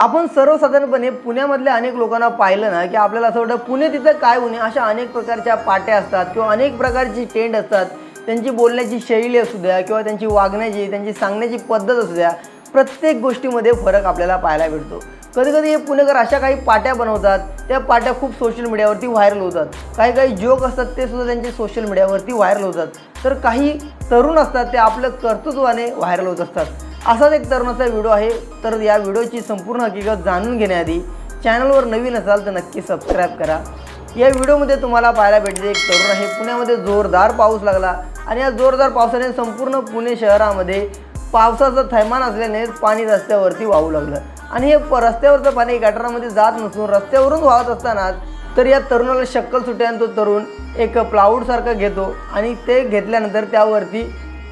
आपण सर्वसाधारणपणे पुण्यामधल्या अनेक लोकांना पाहिलं ना की आपल्याला असं वाटतं पुणे तिथं काय होणे अशा अनेक प्रकारच्या पाट्या असतात किंवा अनेक प्रकारची टेंट असतात. त्यांची बोलण्याची शैली असू द्या किंवा त्यांची वागण्याची त्यांची सांगण्याची पद्धत असू द्या प्रत्येक गोष्टीमध्ये फरक आपल्याला पाहायला भेटतो कधी कधी हे पुणेकर अशा काही पाट्या बनवतात त्या पाट्या खूप सोशल मीडियावरती व्हायरल होतात. काही काही जोक असतात ते सुद्धा त्यांचे सोशल मीडियावरती व्हायरल होतात. तर काही तरुण असतात ते आपलं कर्तृत्वाने व्हायरल होत असतात. असाच एक तरुणाचा व्हिडिओ आहे. तर या व्हिडिओची संपूर्ण हकीकत जाणून घेण्याआधी चॅनलवर नवीन असाल तर नक्की सबस्क्राईब करा. या व्हिडिओमध्ये तुम्हाला पाहायला भेटते एक तरुण आहे. पुण्यामध्ये जोरदार पाऊस लागला आणि या जोरदार पावसाने संपूर्ण पुणे शहरामध्ये पावसाचं थैमान असल्याने पाणी रस्त्यावरती वाहू लागलं. आणि हे प रस्त्यावरचं पाणी गटारामध्ये जात नसून रस्त्यावरून वाहत असताना तर या तरुणाला शक्कल सुट्याने तो तरुण एक प्लाऊडसारखं घेतो आणि ते घेतल्यानंतर त्यावरती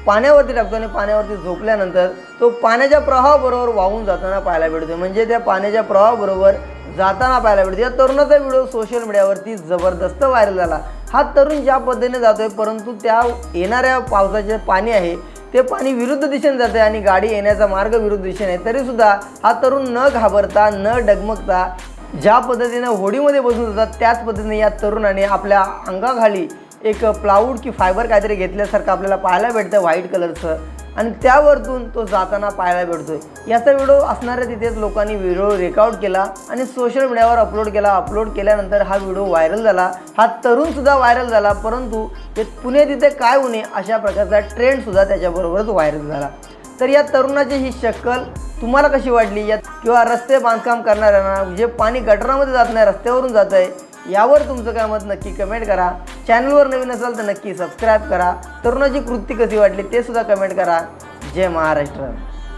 पाण्यावरती टाकतो आणि पाण्यावरती झोपल्यानंतर तो पाण्याच्या प्रवाहाबरोबर वाहून जाताना पाहायला भेटतो म्हणजे त्या पाण्याच्या प्रवाहाबरोबर जाताना पाहायला भेटतो या तरुणाचा व्हिडिओ सोशल मीडियावरती जबरदस्त व्हायरल झाला. हा तरुण ज्या पद्धतीने जातो आहे परंतु त्या येणाऱ्या पावसाचे पाणी आहे ते पाणी विरुद्ध दिशेने जाते आणि गाडी येण्याचा मार्ग विरुद्ध दिशेने आहे. तरीसुद्धा हा तरुण न घाबरता न डगमगता ज्या पद्धतीनं होडीमध्ये बसून जातात त्याच पद्धतीने या तरुणाने आपल्या अंगाखाली एक प्लाऊड की फायबर काहीतरी घेतल्यासारखं आपल्याला पाहायला भेटतं व्हाईट कलरचं. आणि त्यावरतून तो जाताना पाहायला भेटतो याचा व्हिडिओ असणाऱ्या तिथेच लोकांनी व्हिडिओ रेकॉर्ड केला आणि सोशल मीडियावर अपलोड केला. अपलोड केल्यानंतर हा व्हिडिओ व्हायरल झाला. हा तरुणसुद्धा व्हायरल झाला. परंतु ते पुणे तिथे काय होणे अशा प्रकारचा ट्रेंडसुद्धा त्याच्याबरोबरच व्हायरल झाला. तर या तरुणाची ही शक्कल तुम्हाला कशी वाटली? यात किंवा रस्ते बांधकाम करणाऱ्यांना जे पाणी गटरामध्ये जात नाही रस्त्यावरून जात आहे यावर तुमचं काय मत नक्की कमेंट करा. चॅनलवर नवीन असाल तर नक्की सबस्क्राईब करा. तरुणाची कृती कशी वाटली ते सुद्धा कमेंट करा. जय महाराष्ट्र.